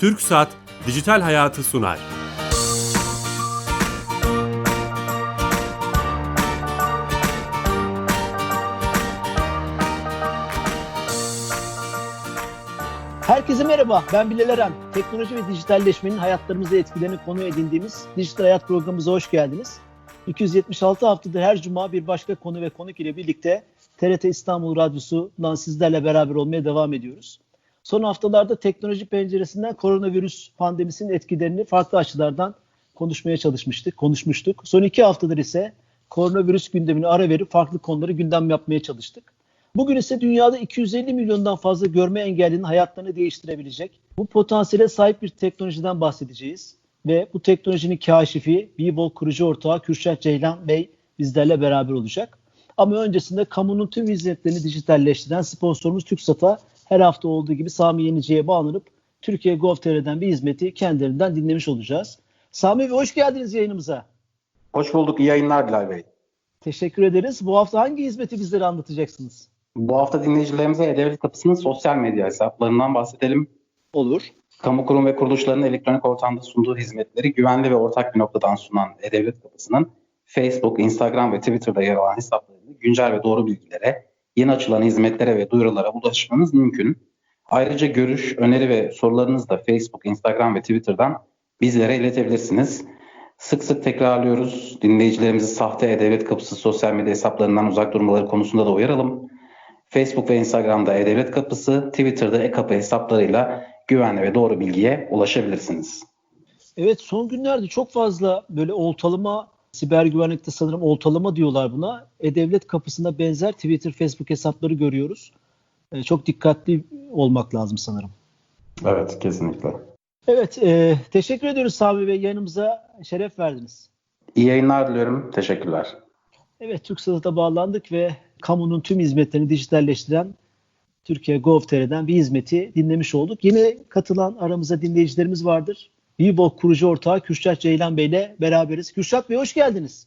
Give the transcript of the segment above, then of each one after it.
TürkSat Dijital Hayatı sunar. Herkese merhaba, ben Bilal Eren. Teknoloji ve dijitalleşmenin hayatlarımıza etkilerini konu edindiğimiz Dijital Hayat programımıza hoş geldiniz. 276 haftadır her cuma bir başka konu ve konuk ile birlikte TRT İstanbul Radyosu'ndan sizlerle beraber olmaya devam ediyoruz. Son haftalarda teknoloji penceresinden koronavirüs pandemisinin etkilerini farklı açılardan konuşmaya çalışmıştık, konuşmuştuk. Son iki haftadır ise koronavirüs gündemini ara verip farklı konuları gündem yapmaya çalıştık. Bugün ise dünyada 250 milyondan fazla görme engellinin hayatlarını değiştirebilecek bu potansiyele sahip bir teknolojiden bahsedeceğiz. Ve bu teknolojinin kaşifi Bivol kurucu ortağı Kürşat Ceylan Bey bizlerle beraber olacak. Ama öncesinde kamunun tüm hizmetlerini dijitalleştiren sponsorumuz TürkSat'a her hafta olduğu gibi Sami Yenici'ye bağlanıp Türkiye Gov.tr'den bir hizmeti kendilerinden dinlemiş olacağız. Sami Bey hoş geldiniz yayınımıza. Hoş bulduk. İyi yayınlar Bilal Bey. Teşekkür ederiz. Bu hafta hangi hizmeti bizlere anlatacaksınız? Bu hafta dinleyicilerimize E-Devlet Kapısı'nın sosyal medya hesaplarından bahsedelim. Olur. Kamu kurum ve kuruluşlarının elektronik ortamda sunduğu hizmetleri güvenli ve ortak bir noktadan sunan E-Devlet Kapısı'nın Facebook, Instagram ve Twitter'da yer alan hesaplarını güncel ve doğru bilgilere, yeni açılan hizmetlere ve duyurulara ulaşmanız mümkün. Ayrıca görüş, öneri ve sorularınızı da Facebook, Instagram ve Twitter'dan bizlere iletebilirsiniz. Sık sık tekrarlıyoruz. Dinleyicilerimizi sahte E-Devlet Kapısı sosyal medya hesaplarından uzak durmaları konusunda da uyaralım. Facebook ve Instagram'da E-Devlet Kapısı, Twitter'da E-Kapı hesaplarıyla güvenli ve doğru bilgiye ulaşabilirsiniz. Evet son günlerde çok fazla böyle oltalama, siber güvenlikte sanırım oltalama diyorlar buna. E-Devlet kapısında benzer Twitter, Facebook hesapları görüyoruz. E, çok dikkatli olmak lazım sanırım. Evet, kesinlikle. Evet, e, teşekkür ediyoruz Sami Bey. Yanımıza şeref verdiniz. İyi yayınlar diliyorum. Teşekkürler. Evet, TürkSat'a bağlandık ve kamunun tüm hizmetlerini dijitalleştiren Türkiye Gov.tr'den bir hizmeti dinlemiş olduk. Yine katılan aramızda dinleyicilerimiz vardır. Vivo kurucu ortağı Kürşat Ceylan Bey ile beraberiz. Kürşat Bey hoş geldiniz.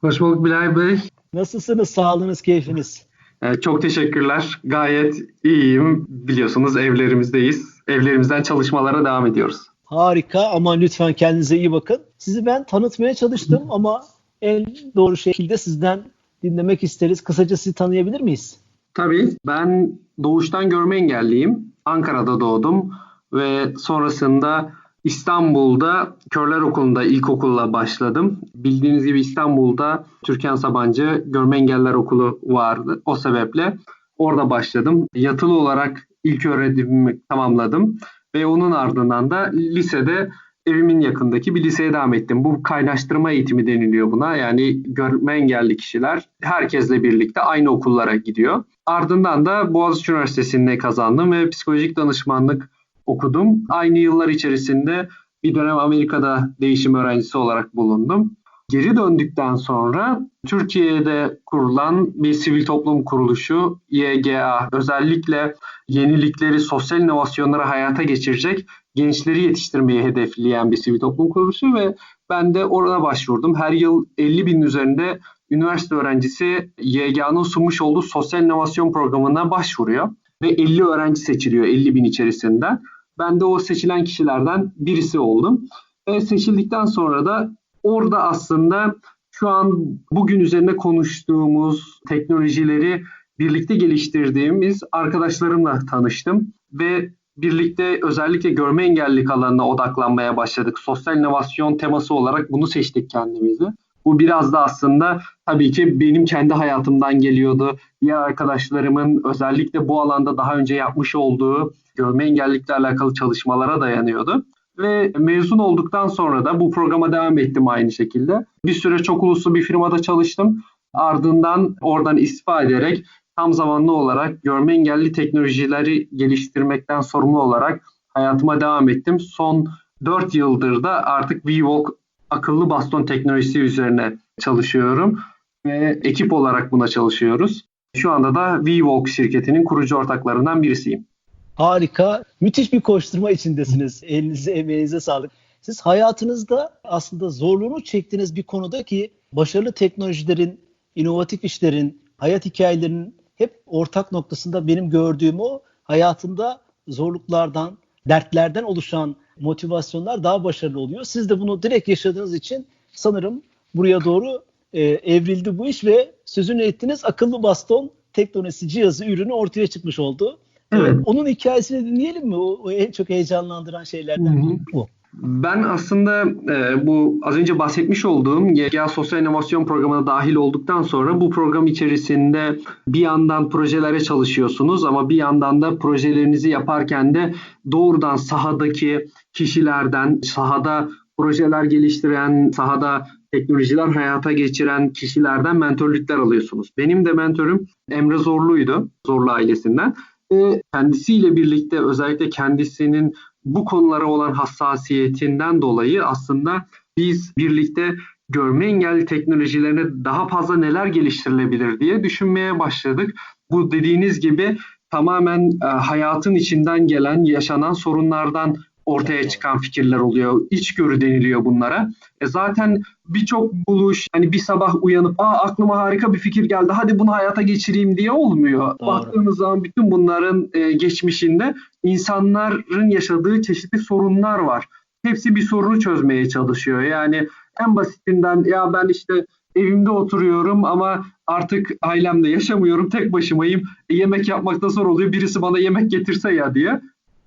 Hoş bulduk Bilal Bey. Nasılsınız? Sağlığınız, keyfiniz? Ee, çok teşekkürler. Gayet iyiyim. Biliyorsunuz evlerimizdeyiz. Evlerimizden çalışmalara devam ediyoruz. Harika ama lütfen kendinize iyi bakın. Sizi ben tanıtmaya çalıştım ama en doğru şekilde sizden dinlemek isteriz. Kısaca sizi tanıyabilir miyiz? Tabii ben doğuştan görme engelliyim. Ankara'da doğdum ve sonrasında İstanbul'da Körler Okulu'nda ilkokulla başladım. Bildiğiniz gibi İstanbul'da Türkan Sabancı Görme Engeller Okulu vardı. O sebeple orada başladım. Yatılı olarak ilk öğretimimi tamamladım ve onun ardından da lisede evimin yakındaki bir liseye devam ettim. Bu kaynaştırma eğitimi deniliyor buna. Yani görme engelli kişiler herkesle birlikte aynı okullara gidiyor. Ardından da Boğaziçi Üniversitesi'nde kazandım ve psikolojik danışmanlık okudum. Aynı yıllar içerisinde bir dönem Amerika'da değişim öğrencisi olarak bulundum. Geri döndükten sonra Türkiye'de kurulan bir sivil toplum kuruluşu YGA özellikle yenilikleri, sosyal inovasyonları hayata geçirecek gençleri yetiştirmeyi hedefleyen bir sivil toplum kuruluşu ve ben de orada başvurdum. Her yıl 50 bin üzerinde üniversite öğrencisi YGA'nın sunmuş olduğu sosyal inovasyon programına başvuruyor ve 50 öğrenci seçiliyor 50 bin içerisinden. Ben de o seçilen kişilerden birisi oldum. Ve seçildikten sonra da orada aslında şu an bugün üzerine konuştuğumuz teknolojileri birlikte geliştirdiğimiz arkadaşlarımla tanıştım ve birlikte özellikle görme engellilik alanına odaklanmaya başladık. Sosyal inovasyon teması olarak bunu seçtik kendimizi. Bu biraz da aslında tabii ki benim kendi hayatımdan geliyordu. Diğer arkadaşlarımın özellikle bu alanda daha önce yapmış olduğu görme engellilikle alakalı çalışmalara dayanıyordu. Ve mezun olduktan sonra da bu programa devam ettim aynı şekilde. Bir süre çok uluslu bir firmada çalıştım. Ardından oradan istifa ederek tam zamanlı olarak görme engelli teknolojileri geliştirmekten sorumlu olarak hayatıma devam ettim. Son 4 yıldır da artık VWalk akıllı baston teknolojisi üzerine çalışıyorum ve ekip olarak buna çalışıyoruz. Şu anda da VWalk şirketinin kurucu ortaklarından birisiyim. Harika. Müthiş bir koşturma içindesiniz. Elinize, emeğinize sağlık. Siz hayatınızda aslında zorluğunu çektiğiniz bir konuda ki başarılı teknolojilerin, inovatif işlerin, hayat hikayelerinin hep ortak noktasında benim gördüğüm o hayatında zorluklardan, dertlerden oluşan motivasyonlar daha başarılı oluyor. Siz de bunu direkt yaşadığınız için sanırım buraya doğru e, evrildi bu iş ve sözünü ettiğiniz akıllı baston teknolojisi cihazı ürünü ortaya çıkmış oldu. Evet. Onun hikayesini dinleyelim mi? O, o en çok heyecanlandıran şeylerden Hı hı. biri bu. Ben aslında e, bu az önce bahsetmiş olduğum GGA Sosyal İnovasyon Programı'na dahil olduktan sonra bu program içerisinde bir yandan projelere çalışıyorsunuz ama bir yandan da projelerinizi yaparken de doğrudan sahadaki kişilerden, sahada projeler geliştiren, sahada teknolojiler hayata geçiren kişilerden mentorluklar alıyorsunuz. Benim de mentorum Emre Zorlu'ydu, Zorlu ailesinden. Ve kendisiyle birlikte özellikle kendisinin bu konulara olan hassasiyetinden dolayı aslında biz birlikte görme engelli teknolojilerine daha fazla neler geliştirilebilir diye düşünmeye başladık. Bu dediğiniz gibi tamamen e, hayatın içinden gelen, yaşanan sorunlardan ortaya çıkan fikirler oluyor. İçgörü deniliyor bunlara. E zaten birçok buluş hani bir sabah uyanıp aa aklıma harika bir fikir geldi hadi bunu hayata geçireyim diye olmuyor. Doğru. Baktığınız zaman bütün bunların e, geçmişinde insanların yaşadığı çeşitli sorunlar var. Hepsi bir sorunu çözmeye çalışıyor. Yani en basitinden ya ben işte evimde oturuyorum ama artık ailemde yaşamıyorum tek başımayım. E, yemek yapmakta zor oluyor. Birisi bana yemek getirse ya diye.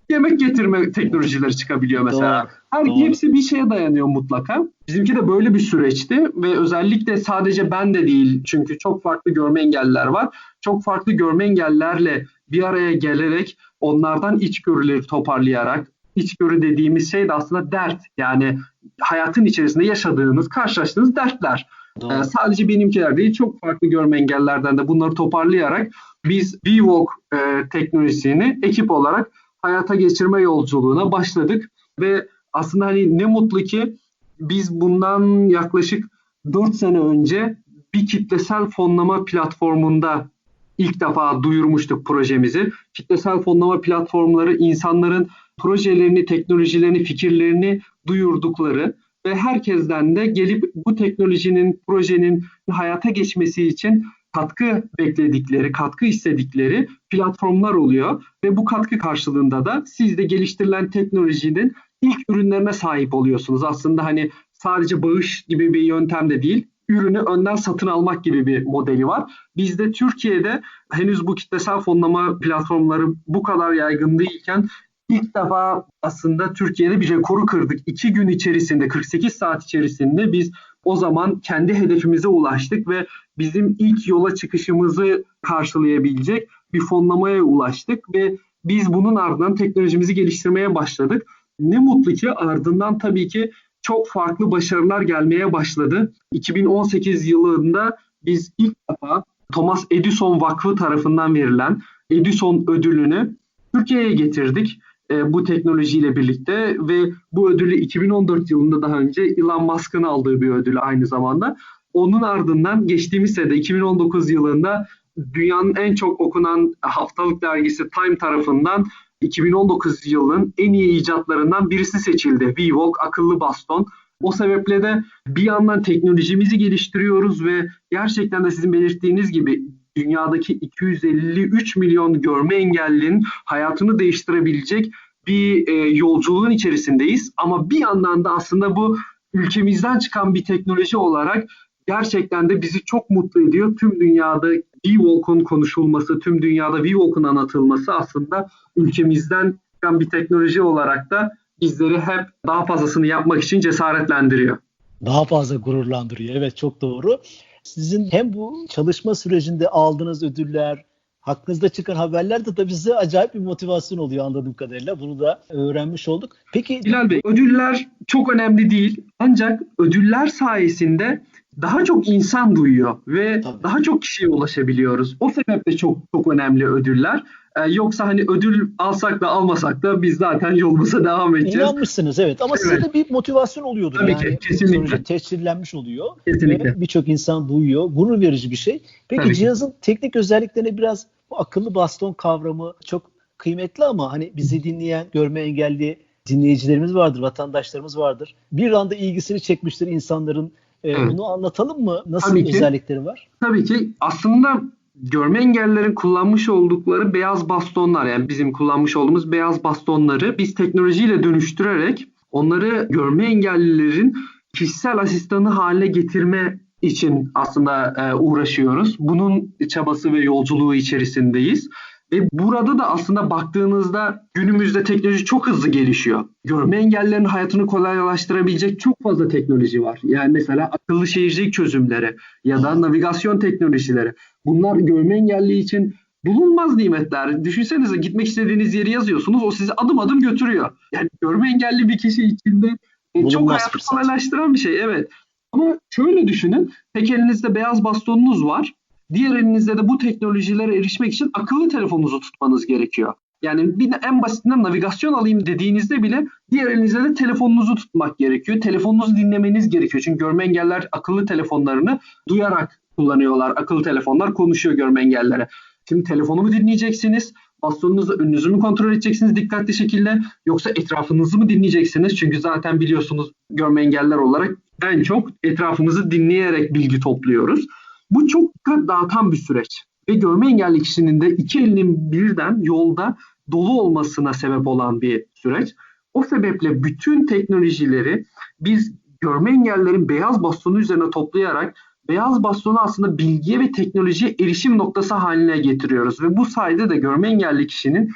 Yemek getirme teknolojileri çıkabiliyor mesela. Doğru. Her Doğru. hepsi bir şeye dayanıyor mutlaka. Bizimki de böyle bir süreçti ve özellikle sadece ben de değil çünkü çok farklı görme engelliler var. Çok farklı görme engellilerle bir araya gelerek onlardan içgörüleri toparlayarak içgörü dediğimiz şey de aslında dert. Yani hayatın içerisinde yaşadığınız, karşılaştığınız dertler. Doğru. Ee, sadece benimkiler değil çok farklı görme engellerden de bunları toparlayarak biz VWalk e, teknolojisini ekip olarak hayata geçirme yolculuğuna başladık ve aslında hani ne mutlu ki biz bundan yaklaşık 4 sene önce bir kitlesel fonlama platformunda ilk defa duyurmuştuk projemizi. Kitlesel fonlama platformları insanların projelerini, teknolojilerini, fikirlerini duyurdukları ve herkesten de gelip bu teknolojinin, projenin hayata geçmesi için katkı bekledikleri, katkı istedikleri platformlar oluyor ve bu katkı karşılığında da siz de geliştirilen teknolojinin ilk ürünlerine sahip oluyorsunuz. Aslında hani sadece bağış gibi bir yöntem de değil, ürünü önden satın almak gibi bir modeli var. Bizde Türkiye'de henüz bu kitlesel fonlama platformları bu kadar yaygın değilken ilk defa aslında Türkiye'de bir rekoru kırdık. İki gün içerisinde, 48 saat içerisinde biz o zaman kendi hedefimize ulaştık ve bizim ilk yola çıkışımızı karşılayabilecek bir fonlamaya ulaştık ve biz bunun ardından teknolojimizi geliştirmeye başladık. Ne mutlu ki ardından tabii ki çok farklı başarılar gelmeye başladı. 2018 yılında biz ilk defa Thomas Edison Vakfı tarafından verilen Edison ödülünü Türkiye'ye getirdik e, bu teknolojiyle birlikte ve bu ödülü 2014 yılında daha önce Elon Musk'ın aldığı bir ödül aynı zamanda. Onun ardından geçtiğimiz sene 2019 yılında dünyanın en çok okunan haftalık dergisi Time tarafından 2019 yılının en iyi icatlarından birisi seçildi. VWalk akıllı baston. O sebeple de bir yandan teknolojimizi geliştiriyoruz ve gerçekten de sizin belirttiğiniz gibi dünyadaki 253 milyon görme engellinin hayatını değiştirebilecek bir e, yolculuğun içerisindeyiz. Ama bir yandan da aslında bu ülkemizden çıkan bir teknoloji olarak gerçekten de bizi çok mutlu ediyor. Tüm dünyada V-Walk'un konuşulması, tüm dünyada V-Walk'un anlatılması aslında ülkemizden çıkan bir teknoloji olarak da bizleri hep daha fazlasını yapmak için cesaretlendiriyor. Daha fazla gururlandırıyor. Evet çok doğru. Sizin hem bu çalışma sürecinde aldığınız ödüller, hakkınızda çıkan haberler de tabii size acayip bir motivasyon oluyor anladığım kadarıyla. Bunu da öğrenmiş olduk. Peki Bilal Bey, ödüller çok önemli değil. Ancak ödüller sayesinde daha çok insan duyuyor ve Tabii. daha çok kişiye ulaşabiliyoruz. O sebeple çok çok önemli ödüller. Ee, yoksa hani ödül alsak da almasak da biz zaten yolumuza devam edeceğiz. İnanmışsınız evet ama size Evet. de bir motivasyon oluyordur Tabii yani. ki, kesinlikle. Tescillenmiş oluyor. Kesinlikle. Ve birçok insan duyuyor. Gurur verici bir şey. Peki Tabii ki. cihazın teknik özelliklerine biraz bu akıllı baston kavramı çok kıymetli ama hani bizi dinleyen görme engelli dinleyicilerimiz vardır, vatandaşlarımız vardır. Bir anda ilgisini çekmiştir insanların. Ee, Evet. Bunu anlatalım mı? Nasıl Tabii ki. özellikleri var? Tabii ki aslında görme engellilerin kullanmış oldukları beyaz bastonlar yani bizim kullanmış olduğumuz beyaz bastonları biz teknolojiyle dönüştürerek onları görme engellilerin kişisel asistanı haline getirme için aslında e, uğraşıyoruz. Bunun çabası ve yolculuğu içerisindeyiz. Ve burada da aslında baktığınızda günümüzde teknoloji çok hızlı gelişiyor. Görme engellilerin hayatını kolaylaştırabilecek çok fazla teknoloji var. Yani mesela akıllı şehircilik çözümleri ya da navigasyon teknolojileri. Bunlar görme engelli için bulunmaz nimetler. Düşünsenize gitmek istediğiniz yeri yazıyorsunuz o sizi adım adım götürüyor. Yani görme engelli bir kişi için de e, çok Bulunmaz hayatı fırsat. kolaylaştıran bir şey evet. Ama şöyle düşünün. Tek elinizde beyaz bastonunuz var. Diğer elinizde de bu teknolojilere erişmek için akıllı telefonunuzu tutmanız gerekiyor. Yani bir en basitinden navigasyon alayım dediğinizde bile diğer elinizde de telefonunuzu tutmak gerekiyor. Telefonunuzu dinlemeniz gerekiyor. Çünkü görme engeller akıllı telefonlarını duyarak kullanıyorlar. Akıllı telefonlar konuşuyor görme engellere. Şimdi telefonu mu dinleyeceksiniz? Bastonunuzu önünüzü mü kontrol edeceksiniz dikkatli şekilde? Yoksa etrafınızı mı dinleyeceksiniz? Çünkü zaten biliyorsunuz görme engeller olarak en çok etrafımızı dinleyerek bilgi topluyoruz. Bu çok dağıtan bir süreç. Ve görme engelli kişinin de iki elinin birden yolda dolu olmasına sebep olan bir süreç. O sebeple bütün teknolojileri biz görme engellerin beyaz bastonu üzerine toplayarak beyaz bastonu aslında bilgiye ve teknolojiye erişim noktası haline getiriyoruz. Ve bu sayede de görme engelli kişinin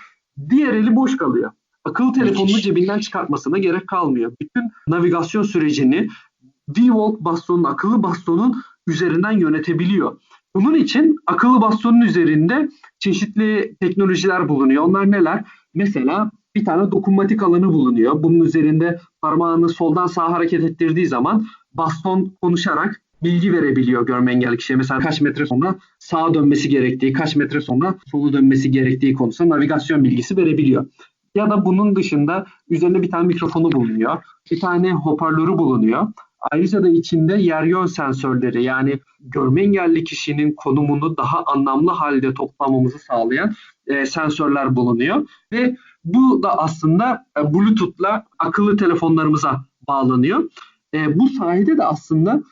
diğer eli boş kalıyor. Akıllı telefonunu cebinden çıkartmasına gerek kalmıyor. Bütün navigasyon sürecini V-Walk bastonun, akıllı bastonun üzerinden yönetebiliyor. Bunun için akıllı bastonun üzerinde çeşitli teknolojiler bulunuyor. Onlar neler? Mesela bir tane dokunmatik alanı bulunuyor. Bunun üzerinde parmağını soldan sağa hareket ettirdiği zaman baston konuşarak bilgi verebiliyor görme engelli kişiye. Mesela kaç metre sonra sağa dönmesi gerektiği, kaç metre sonra sola dönmesi gerektiği konusunda navigasyon bilgisi verebiliyor. Ya da bunun dışında üzerinde bir tane mikrofonu bulunuyor. Bir tane hoparlörü bulunuyor. Ayrıca da içinde yer yön sensörleri yani görme engelli kişinin konumunu daha anlamlı halde toplamamızı sağlayan e, sensörler bulunuyor. Ve bu da aslında e, Bluetooth'la akıllı telefonlarımıza bağlanıyor. E, bu sayede de aslında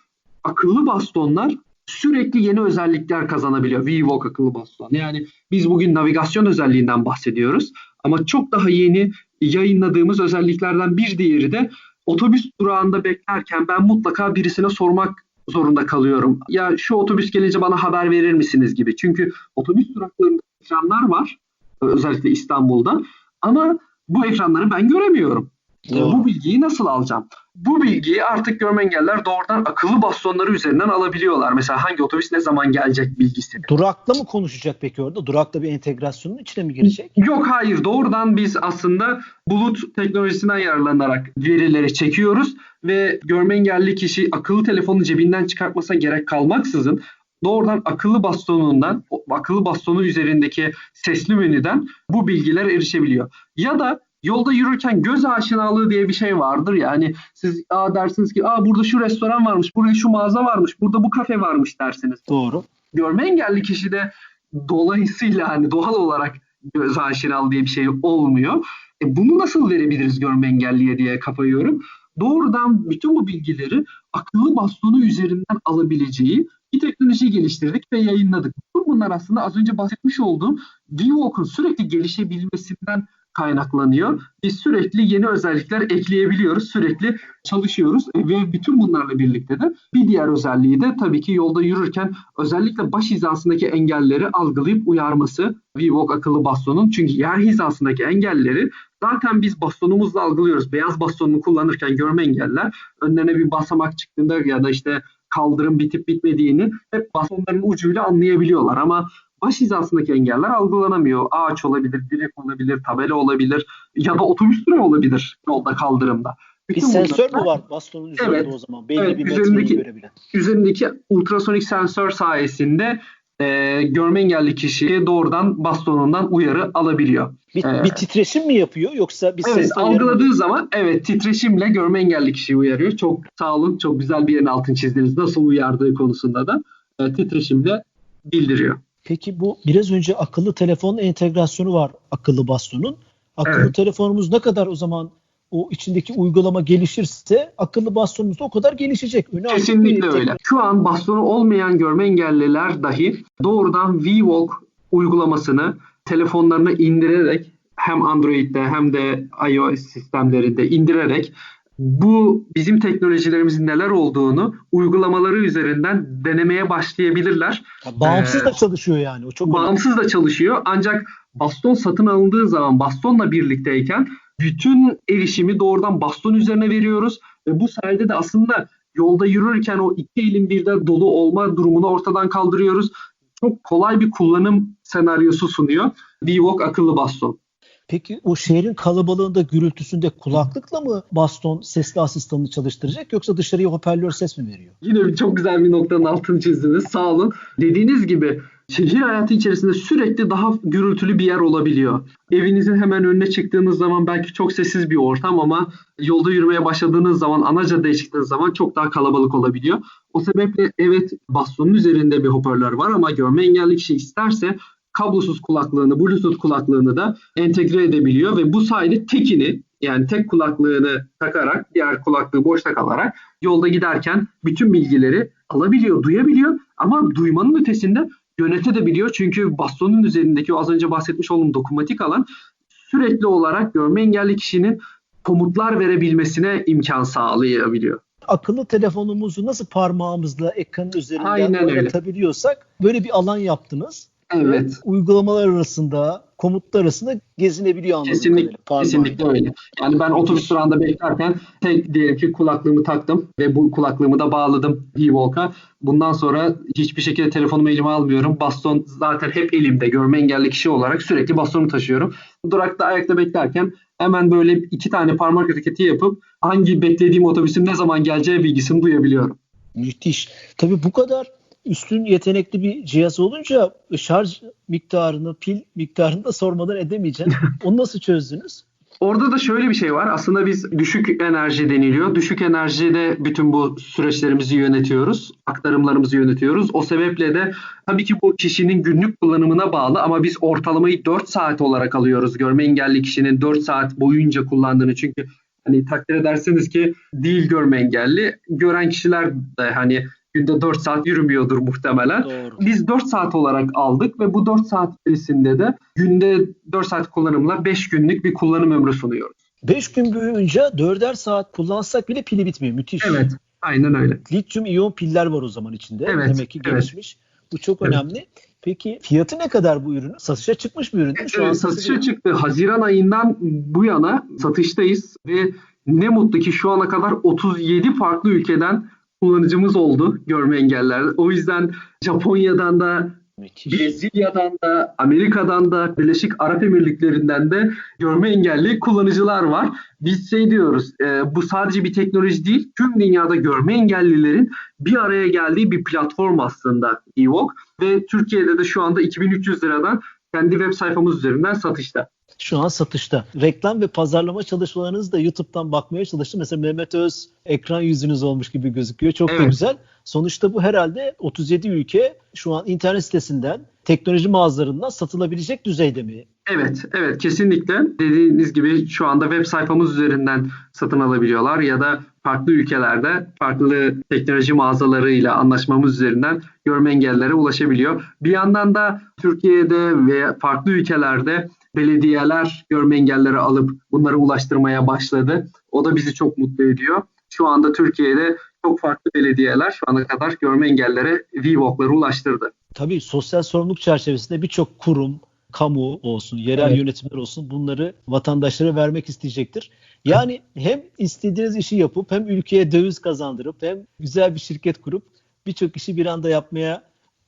akıllı bastonlar sürekli yeni özellikler kazanabiliyor. V-Walk akıllı baston. Yani biz bugün navigasyon özelliğinden bahsediyoruz. Ama çok daha yeni yayınladığımız özelliklerden bir diğeri de otobüs durağında beklerken ben mutlaka birisine sormak zorunda kalıyorum. Ya şu otobüs gelince bana haber verir misiniz gibi. Çünkü otobüs duraklarında ekranlar var. Özellikle İstanbul'da. Ama bu ekranları ben göremiyorum. Doğru. Bu bilgiyi nasıl alacağım? Bu bilgiyi artık görme engeller doğrudan akıllı bastonları üzerinden alabiliyorlar. Mesela hangi otobüs ne zaman gelecek bilgisini. Durakla mı konuşacak peki orada? Durakla bir entegrasyonun içine mi girecek? Yok hayır doğrudan biz aslında bulut teknolojisinden yararlanarak verileri çekiyoruz ve görme engelli kişi akıllı telefonu cebinden çıkartmasına gerek kalmaksızın doğrudan akıllı bastonundan, akıllı bastonu üzerindeki sesli menüden bu bilgiler erişebiliyor. Ya da yolda yürürken göz aşinalığı diye bir şey vardır ya hani siz aa dersiniz ki aa burada şu restoran varmış, buraya şu mağaza varmış, burada bu kafe varmış dersiniz Doğru. görme engelli kişi de dolayısıyla hani doğal olarak göz aşinalı diye bir şey olmuyor. E bunu nasıl verebiliriz görme engelliye diye kafayıyorum. Doğrudan bütün bu bilgileri akıllı bastonu üzerinden alabileceği bir teknoloji geliştirdik ve yayınladık. Bunlar aslında az önce bahsetmiş olduğum D-Walk'un sürekli gelişebilmesinden kaynaklanıyor. Biz sürekli yeni özellikler ekleyebiliyoruz. Sürekli çalışıyoruz E, ve bütün bunlarla birlikte de bir diğer özelliği de tabii ki yolda yürürken özellikle baş hizasındaki engelleri algılayıp uyarması V-Walk akıllı bastonun. Çünkü yer hizasındaki engelleri zaten biz bastonumuzla algılıyoruz. Beyaz bastonunu kullanırken görme engeller önlerine bir basamak çıktığında ya da işte kaldırım bitip bitmediğini hep bastonların ucuyla anlayabiliyorlar ama baş hizasındaki engeller algılanamıyor. Ağaç olabilir, direk olabilir, tabela olabilir ya da otobüs durağı olabilir yolda kaldırımda. Bir Bütün sensör bunlar- mü var bastonun üzerinde Evet. o zaman? Belli Evet, bir üzerindeki- görebilen. üzerindeki ultrasonik sensör sayesinde e, görme engelli kişiye doğrudan bastonundan uyarı alabiliyor. Bir, Ee, bir titreşim mi yapıyor yoksa bir Evet mı? algıladığı zaman evet titreşimle görme engelli kişiyi uyarıyor. Çok sağ olun çok güzel bir yerin altını çizdiniz. Nasıl uyardığı konusunda da e, titreşimle bildiriyor. Peki bu biraz önce akıllı telefon entegrasyonu var akıllı bastonun. Akıllı Evet. telefonumuz ne kadar o zaman o içindeki uygulama gelişirse akıllı bastonumuz da o kadar gelişecek. Öne Kesinlikle teknoloji. öyle. Şu an bastonu olmayan görme engelliler dahi doğrudan VWalk uygulamasını telefonlarına indirerek hem Android'de hem de iOS sistemlerinde indirerek bu bizim teknolojilerimizin neler olduğunu uygulamaları üzerinden denemeye başlayabilirler. Bağımsız Ee, da çalışıyor yani. O çok önemli. Bağımsız da çalışıyor ancak baston satın alındığı zaman bastonla birlikteyken bütün erişimi doğrudan baston üzerine veriyoruz ve bu sayede de aslında yolda yürürken o iki elin birden dolu olma durumunu ortadan kaldırıyoruz. Çok kolay bir kullanım senaryosu sunuyor. VWalk akıllı baston. Peki o şehrin kalabalığında gürültüsünde kulaklıkla mı baston sesli asistanını çalıştıracak yoksa dışarıya hoparlör ses mi veriyor? Yine çok güzel bir noktanın altını çizdiniz. Sağ olun. Dediğiniz gibi şehir hayatı içerisinde sürekli daha gürültülü bir yer olabiliyor. Evinizin hemen önüne çıktığınız zaman belki çok sessiz bir ortam ama yolda yürümeye başladığınız zaman, ana caddeye çıktığınız zaman çok daha kalabalık olabiliyor. O sebeple evet bastonun üzerinde bir hoparlör var ama görme engelli kişi isterse kablosuz kulaklığını, bluetooth kulaklığını da entegre edebiliyor ve bu sayede tekini yani tek kulaklığını takarak diğer kulaklığı boşta kalarak yolda giderken bütün bilgileri alabiliyor, duyabiliyor ama duymanın ötesinde yönetebiliyor. Çünkü bastonun üzerindeki o az önce bahsetmiş olduğum dokunmatik alan sürekli olarak görme engelli kişinin komutlar verebilmesine imkan sağlayabiliyor. Akıllı telefonumuzu nasıl parmağımızla ekranın üzerinden Aynen öyle. oynatabiliyorsak böyle bir alan yaptınız. Evet. Uygulamalar arasında, komutlar arasında gezinebiliyor anladığım Kesinlikle, kadarıyla kesinlikle öyle. Yani ben otobüs durağında beklerken tek diyelim ki kulaklığımı taktım ve bu kulaklığımı da bağladım D-Walk'a. Bundan sonra hiçbir şekilde telefonumu elime almıyorum. Baston zaten hep elimde. Görme engelli kişi olarak sürekli bastonumu taşıyorum. Durakta ayakta beklerken hemen böyle iki tane parmak hareketi yapıp hangi beklediğim otobüsün ne zaman geleceği bilgisini duyabiliyorum. Müthiş. Tabii bu kadar üstün yetenekli bir cihaz olunca şarj miktarını, pil miktarını da sormadan edemeyeceğim. Onu nasıl çözdünüz? Orada da şöyle bir şey var. Aslında biz düşük enerji deniliyor. Düşük enerjide bütün bu süreçlerimizi yönetiyoruz. Aktarımlarımızı yönetiyoruz. O sebeple de tabii ki bu kişinin günlük kullanımına bağlı ama biz ortalamayı 4 saat olarak alıyoruz. Görme engelli kişinin 4 saat boyunca kullandığını. Çünkü hani takdir ederseniz ki değil görme engelli. Gören kişiler de hani günde 4 saat yürümüyordur muhtemelen. Doğru. Biz 4 saat olarak aldık ve bu 4 saat içerisinde de günde 4 saat kullanımla 5 günlük bir kullanım ömrü sunuyoruz. 5 gün boyunca dörder saat kullansak bile pili bitmiyor. Müthiş. Evet, aynen öyle. Lityum iyon piller var o zaman içinde. Evet, Demek ki evet. gelişmiş. Bu çok Evet. önemli. Peki fiyatı ne kadar bu ürünün? Satışa çıkmış bir ürün değil mi? Şu an Evet, satılıyor. satışa çıktı. Haziran ayından bu yana satıştayız ve ne mutlu ki şu ana kadar 37 farklı ülkeden kullanıcımız oldu görme engeller. O yüzden Japonya'dan da Müthiş. Brezilya'dan da, Amerika'dan da, Birleşik Arap Emirlikleri'nden de görme engelli kullanıcılar var. Biz şey diyoruz, e, bu sadece bir teknoloji değil, tüm dünyada görme engellilerin bir araya geldiği bir platform aslında Ewok ve Türkiye'de de şu anda 2300 liradan kendi web sayfamız üzerinden satışta. Şu an satışta. Reklam ve pazarlama çalışmalarınızı da YouTube'dan bakmaya çalıştım. Mesela Mehmet Öz ekran yüzünüz olmuş gibi gözüküyor. Çok da Evet. güzel. Sonuçta bu herhalde 37 ülke şu an internet sitesinden, teknoloji mağazalarından satılabilecek düzeyde mi? Evet, evet kesinlikle. Dediğiniz gibi şu anda web sayfamız üzerinden satın alabiliyorlar ya da farklı ülkelerde farklı teknoloji mağazalarıyla anlaşmamız üzerinden görme engellilere ulaşabiliyor. Bir yandan da Türkiye'de ve farklı ülkelerde belediyeler görme engelleri alıp bunları ulaştırmaya başladı. O da bizi çok mutlu ediyor. Şu anda Türkiye'de çok farklı belediyeler şu ana kadar görme engellere V-Walk'ları ulaştırdı. Tabii sosyal sorumluluk çerçevesinde birçok kurum, kamu olsun, yerel Evet. yönetimler olsun bunları vatandaşlara vermek isteyecektir. Yani hem istediğiniz işi yapıp hem ülkeye döviz kazandırıp hem güzel bir şirket kurup birçok işi bir anda yapmaya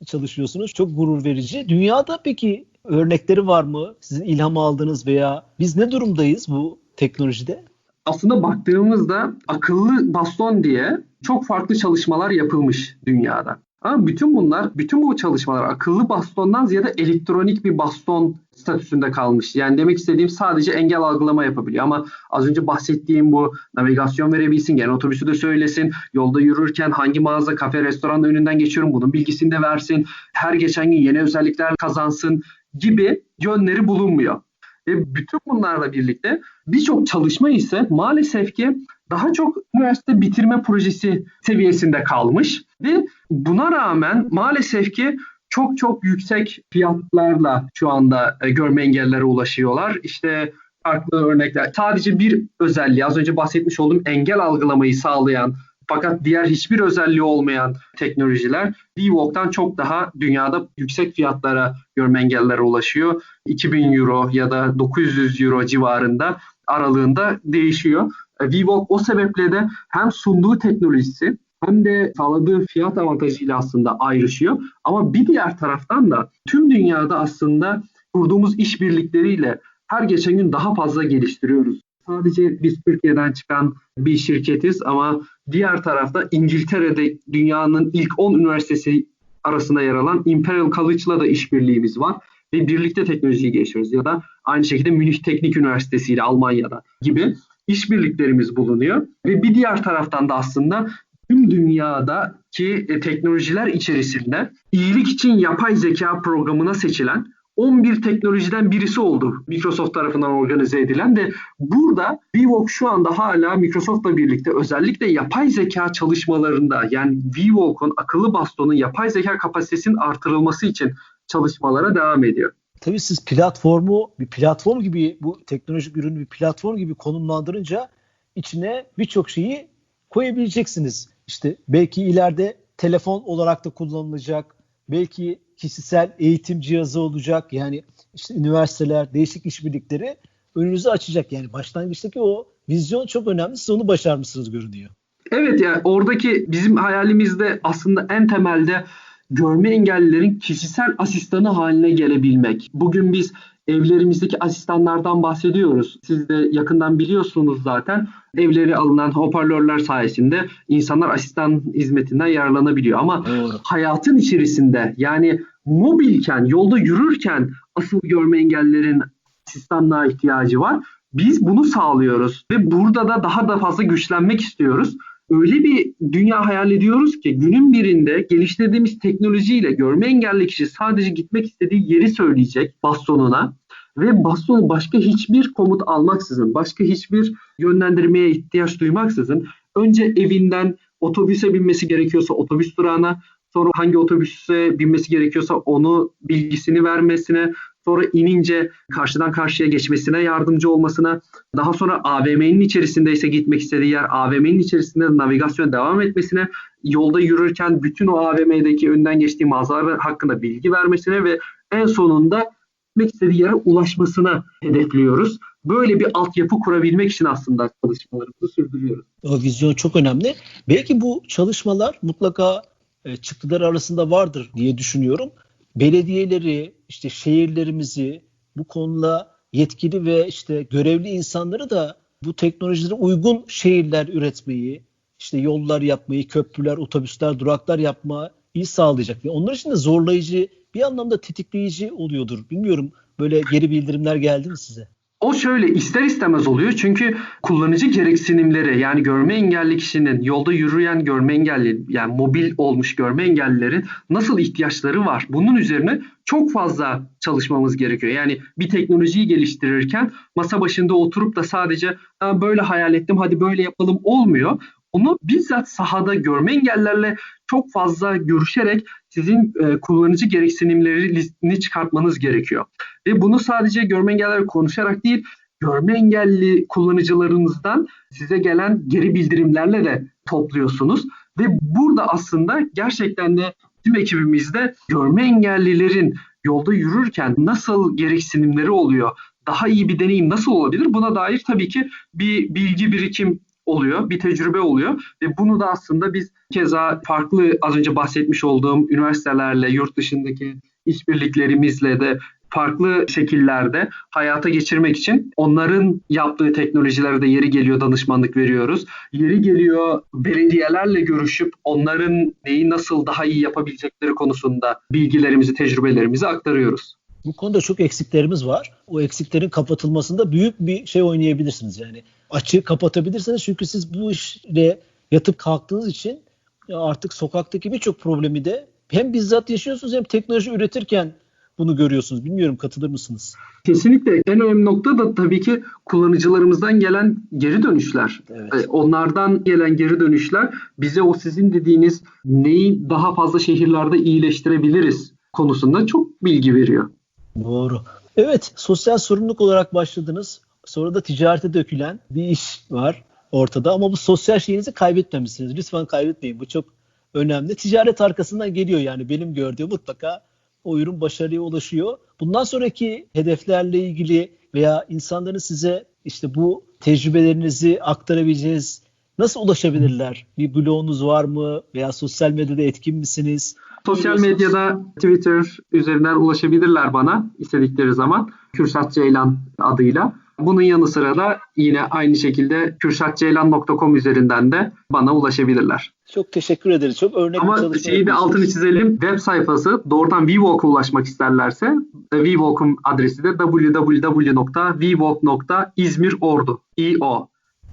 çalışıyorsunuz. Çok gurur verici. Dünyada peki örnekleri var mı? Sizin ilham aldığınız veya biz ne durumdayız bu teknolojide? aslında baktığımızda akıllı baston diye çok farklı çalışmalar yapılmış dünyada. Ama bütün bunlar, bütün bu çalışmalar akıllı bastondan ziyade elektronik bir baston statüsünde kalmış. Yani demek istediğim sadece engel algılama yapabiliyor. Ama az önce bahsettiğim bu navigasyon verebilsin, gene otobüsü de söylesin, yolda yürürken hangi mağaza, kafe, restoranın önünden geçiyorum bunun bilgisini de versin, her geçen gün yeni özellikler kazansın gibi yönleri bulunmuyor. Ve bütün bunlarla birlikte birçok çalışma ise maalesef ki daha çok üniversite bitirme projesi seviyesinde kalmış ve buna rağmen maalesef ki çok çok yüksek fiyatlarla şu anda e, görme engellere ulaşıyorlar. İşte farklı örnekler. Sadece bir özelliği az önce bahsetmiş olduğum engel algılamayı sağlayan fakat diğer hiçbir özelliği olmayan teknolojiler VWalk'tan çok daha dünyada yüksek fiyatlara görme engellere ulaşıyor. 2000 euro ya da 900 euro civarında aralığında değişiyor. E, VWalk o sebeple de hem sunduğu teknolojisi hem de sağladığı fiyat avantajıyla aslında ayrışıyor. Ama bir diğer taraftan da tüm dünyada aslında kurduğumuz işbirlikleriyle her geçen gün daha fazla geliştiriyoruz. Sadece biz Türkiye'den çıkan bir şirketiz ama diğer tarafta İngiltere'de dünyanın ilk 10 üniversitesi arasında yer alan Imperial College'la da işbirliğimiz var ve birlikte teknolojiyi geliştiriyoruz ya da aynı şekilde Münih Teknik Üniversitesi ile Almanya'da gibi işbirliklerimiz bulunuyor ve bir diğer taraftan da aslında tüm dünyadaki e, teknolojiler içerisinde iyilik için yapay zeka programına seçilen 11 teknolojiden birisi oldu Microsoft tarafından organize edilen de burada VWalk şu anda hala Microsoft'la birlikte özellikle yapay zeka çalışmalarında yani VWalk'un akıllı bastonun yapay zeka kapasitesinin artırılması için çalışmalara devam ediyor. Tabii siz platformu bir platform gibi bu teknolojik ürünü bir platform gibi konumlandırınca içine birçok şeyi koyabileceksiniz. İşte belki ileride telefon olarak da kullanılacak. Belki kişisel eğitim cihazı olacak. Yani işte üniversiteler, değişik işbirlikleri önünüzü açacak. Yani başlangıçtaki o vizyon çok önemli. Siz onu başarmışsınız görünüyor. Evet yani oradaki bizim hayalimizde aslında en temelde görme engellilerin kişisel asistanı haline gelebilmek. Bugün biz evlerimizdeki asistanlardan bahsediyoruz. Siz de yakından biliyorsunuz zaten. Evleri alınan hoparlörler sayesinde insanlar asistan hizmetinden yararlanabiliyor. Ama Doğru. hayatın içerisinde yani mobilken, yolda yürürken asıl görme engellilerin asistanlığa ihtiyacı var. Biz bunu sağlıyoruz ve burada da daha da fazla güçlenmek istiyoruz. Öyle bir dünya hayal ediyoruz ki günün birinde geliştirdiğimiz teknolojiyle görme engelli kişi sadece gitmek istediği yeri söyleyecek bastonuna ve bastonu başka hiçbir komut almaksızın, başka hiçbir yönlendirmeye ihtiyaç duymaksızın önce evinden otobüse binmesi gerekiyorsa otobüs durağına, sonra hangi otobüse binmesi gerekiyorsa onu bilgisini vermesine, sonra inince karşıdan karşıya geçmesine yardımcı olmasına, daha sonra AVM'nin içerisindeyse gitmek istediği yer AVM'nin içerisinde navigasyon devam etmesine, yolda yürürken bütün o AVM'deki önden geçtiği mağazalar hakkında bilgi vermesine ve en sonunda gitmek istediği yere ulaşmasına hedefliyoruz. Böyle bir altyapı kurabilmek için aslında çalışmalarımızı sürdürüyoruz. O vizyon çok önemli. Belki bu çalışmalar mutlaka e, çıktıları arasında vardır diye düşünüyorum. Belediyeleri, işte şehirlerimizi bu konuda yetkili ve işte görevli insanları da bu teknolojilere uygun şehirler üretmeyi, işte yollar yapmayı, köprüler, otobüsler, duraklar yapmayı sağlayacak. Ve onlar için de zorlayıcı, bir anlamda tetikleyici oluyordur. Bilmiyorum böyle geri bildirimler geldi mi size? O şöyle ister istemez oluyor çünkü kullanıcı gereksinimleri yani görme engelli kişinin yolda yürüyen görme engelli yani mobil olmuş görme engellilerin nasıl ihtiyaçları var? Bunun üzerine çok fazla çalışmamız gerekiyor. Yani bir teknolojiyi geliştirirken masa başında oturup da sadece böyle hayal ettim hadi böyle yapalım olmuyor. Onu bizzat sahada görme engellerle çok fazla görüşerek sizin e, kullanıcı gereksinimlerini çıkartmanız gerekiyor. Ve bunu sadece görme engelleri konuşarak değil, görme engelli kullanıcılarınızdan size gelen geri bildirimlerle de topluyorsunuz. Ve burada aslında gerçekten de tüm ekibimizde görme engellilerin yolda yürürken nasıl gereksinimleri oluyor, daha iyi bir deneyim nasıl olabilir buna dair tabii ki bir bilgi birikim oluyor, bir tecrübe oluyor ve bunu da aslında biz keza farklı az önce bahsetmiş olduğum üniversitelerle, yurt dışındaki işbirliklerimizle de farklı şekillerde hayata geçirmek için onların yaptığı teknolojilere de yeri geliyor danışmanlık veriyoruz. Yeri geliyor belediyelerle görüşüp onların neyi nasıl daha iyi yapabilecekleri konusunda bilgilerimizi, tecrübelerimizi aktarıyoruz. Bu konuda çok eksiklerimiz var. O eksiklerin kapatılmasında büyük bir şey oynayabilirsiniz yani. Açığı kapatabilirsiniz çünkü siz bu işle yatıp kalktığınız için artık sokaktaki birçok problemi de hem bizzat yaşıyorsunuz hem teknoloji üretirken bunu görüyorsunuz. Bilmiyorum katılır mısınız? Kesinlikle en önemli nokta da tabii ki kullanıcılarımızdan gelen geri dönüşler. Evet. E, Onlardan gelen geri dönüşler bize o sizin dediğiniz neyi daha fazla şehirlerde iyileştirebiliriz konusunda çok bilgi veriyor. Doğru. Evet, sosyal sorumluluk olarak başladınız. Sonra da ticarete dökülen bir iş var ortada ama bu sosyal şeyinizi kaybetmemişsiniz. Lütfen kaybetmeyin. Bu çok önemli. Ticaret arkasından geliyor yani benim gördüğüm mutlaka o ürün başarıya ulaşıyor. Bundan sonraki hedeflerle ilgili veya insanların size işte bu tecrübelerinizi aktarabileceğiniz nasıl ulaşabilirler? Bir blogunuz var mı? Veya sosyal medyada etkin misiniz? Sosyal medyada Twitter üzerinden ulaşabilirler bana istedikleri zaman. Kürşat Ceylan adıyla. Bunun yanı sıra da yine aynı şekilde kürşatceylan.com üzerinden de bana ulaşabilirler. Çok teşekkür ederiz. Çok örnek bir Ama çalışma şeyi de altını çizelim. Web sayfası doğrudan VWalk'a ulaşmak isterlerse VWalk'un adresi de www.vwalk.izmirordu.io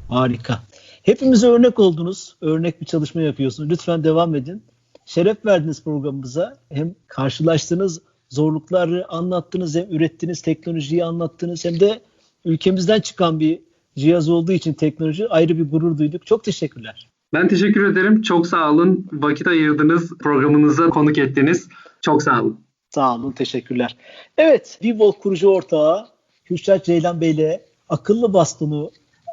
Harika. Hepimize örnek oldunuz. Örnek bir çalışma yapıyorsunuz. Lütfen devam edin. Şeref verdiniz programımıza. Hem karşılaştığınız zorlukları anlattınız, hem ürettiğiniz teknolojiyi anlattınız, hem de ülkemizden çıkan bir cihaz olduğu için teknoloji ayrı bir gurur duyduk. Çok teşekkürler. Ben teşekkür ederim. Çok sağ olun. Vakit ayırdınız. Programınıza konuk ettiniz. Çok sağ olun. Sağ olun, teşekkürler. Evet, Vivolk kurucu ortağı Kürşat Ceylan Bey ile akıllı bastonu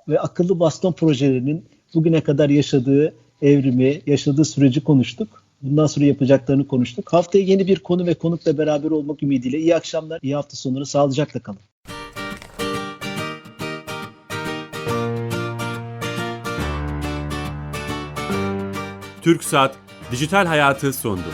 ve akıllı baston projelerinin bugüne kadar yaşadığı evrimi, yaşadığı süreci konuştuk. Bundan sonra yapacaklarını konuştuk. Haftaya yeni bir konu ve konukla beraber olmak ümidiyle iyi akşamlar, iyi hafta sonları, sağlıcakla kalın. TürkSat Dijital Hayatı sundu.